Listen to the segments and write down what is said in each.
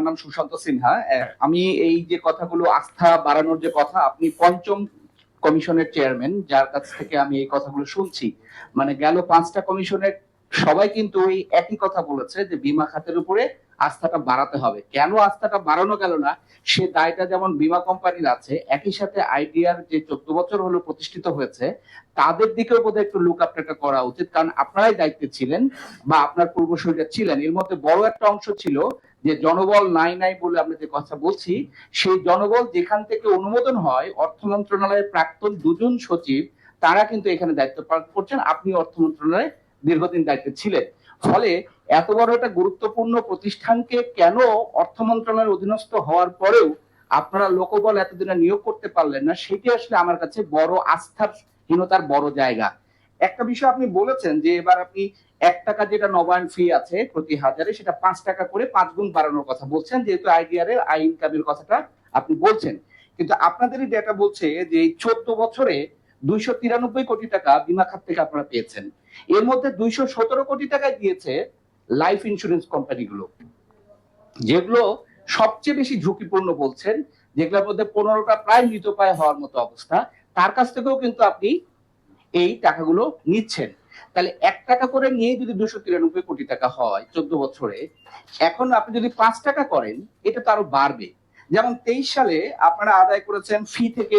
আমার নাম সুশান্ত সিনহা। আমি এই যে কথাগুলো আস্থা বাড়ানোর যে কথা আপনি পঞ্চম কমিশনের চেয়ারম্যান যার কাছ থেকে আমি এই কথাগুলো শুনছি। মানে গেল পাঁচটা কমিশনের সবাই কিন্তু ওই একই কথা বলেছে যে বীমা খাতের উপরে আস্থাটা বাড়াতে হবে। কেন আস্থাটা বাড়ানো গেল না? সে দায়টা যেমন বীমা কোম্পানির আছে একই সাথে আইডিয়ার যে চোদ্দ বছর হলো প্রতিষ্ঠিত হয়েছে তাদের দিকেও বোধহয় একটু লুক আপটা করা উচিত। কারণ আপনারাই দায়িত্বে ছিলেন বা আপনার পূর্বসূরীরা ছিলেন। এর মধ্যে বড় একটা অংশ ছিল যে জনবল নাই নাই বলে আমরা যে কথা বলছি, সেই জনবল যেখান থেকে অনুমোদন হয়, অর্থ মন্ত্রণালয়ের প্রাক্তন দুজন সচিব, তারা কিন্তু এখানে দায়িত্ব পালন করছেন। আপনি অর্থ মন্ত্রণালয়ে দীর্ঘদিন দায়িত্বে ছিলেন। ফলে এত বড় একটা গুরুত্বপূর্ণ প্রতিষ্ঠানকে কেন অর্থ মন্ত্রণালয়ের অধীনস্থ হওয়ার পরেও আপনারা লোকবল এতদিনে নিয়োগ করতে পারলেন না, সেটি আসলে আমার কাছে বড় আস্থার হীনতার বড় জায়গা। একটা বিষয় আপনি বলেছেন যে এবার আপনি এক টাকা যেটা নবায়ন ফি আছে প্রতি হাজারে, সেটা পাঁচ টাকা করে পাঁচ গুণ বাড়ানোর কথা বলছেন, যেহেতু আইডিআর এর আই ইনকামের কথাটা আপনি বলছেন। কিন্তু আপনাদেরই ডেটা বলছে যে এই চোদ্দ বছরে দুইশো তিরানব্বই কোটি টাকা বিমা খাত থেকে আপনারা পেয়েছেন। এর মধ্যে দুইশো সতেরো কোটি টাকা দিয়েছে লাইফ ইন্স্যুরেন্স কোম্পানিগুলো যেগুলো সবচেয়ে বেশি ঝুঁকিপূর্ণ বলছেন, যেগুলোর মধ্যে পনেরোটা প্রায় মৃতপ্রায় হওয়ার মতো অবস্থা। তার কাছ থেকেও কিন্তু আপনি এই টাকাগুলো নিচ্ছেন। তাহলে এক টাকা করে নিয়ে যদি দুশো তিরানব্বই কোটি টাকা হয় চোদ্দ বছরে, এখন আপনি যদি পাঁচ টাকা করেন, এটা তো আরও বাড়বে। যেমন তেইশ সালে আপনারা আদায় করেছেন ফি থেকে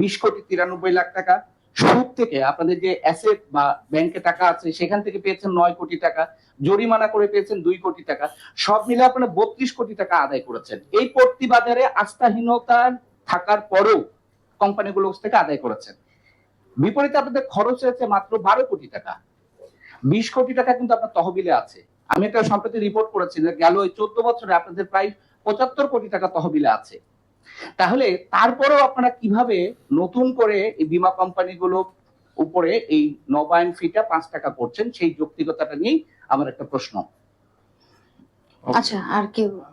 বিশ কোটি তিরানব্বই লাখ টাকা, সুদ থেকে আপনাদের যে অ্যাসেট বা ব্যাংকে টাকা আছে, সেখান থেকে পেয়েছেন নয় কোটি টাকা, জরিমানা করে পেয়েছেন দুই কোটি টাকা, সব মিলে আপনারা বত্রিশ কোটি টাকা আদায় করেছেন। এই পড়তি বাজারে আস্থাহীনতা থাকার পরেও কোম্পানিগুলো থেকে আদায় করেছেন। বিপরীতে আপনাদের খরচ হয়েছে মাত্র বারো কোটি টাকা। বিশ কোটি টাকা কিন্তু আপনার তহবিলে আছে। আমি একটা সম্প্রতি রিপোর্ট করেছি যে গেল ওই চোদ্দ বছরে আপনাদের প্রায় পঁচাত্তর কোটি টাকা তহবিলে আছে। তাহলে তারপরেও আপনারা কীভাবে নতুন করে এই বীমা কোম্পানিগুলো উপরে এই নবায়ন ফিটা পাঁচ টাকা করছেন সেই যৌক্তিকতাটা নিয়েই আমার একটা প্রশ্ন। আচ্ছা আর কেউ?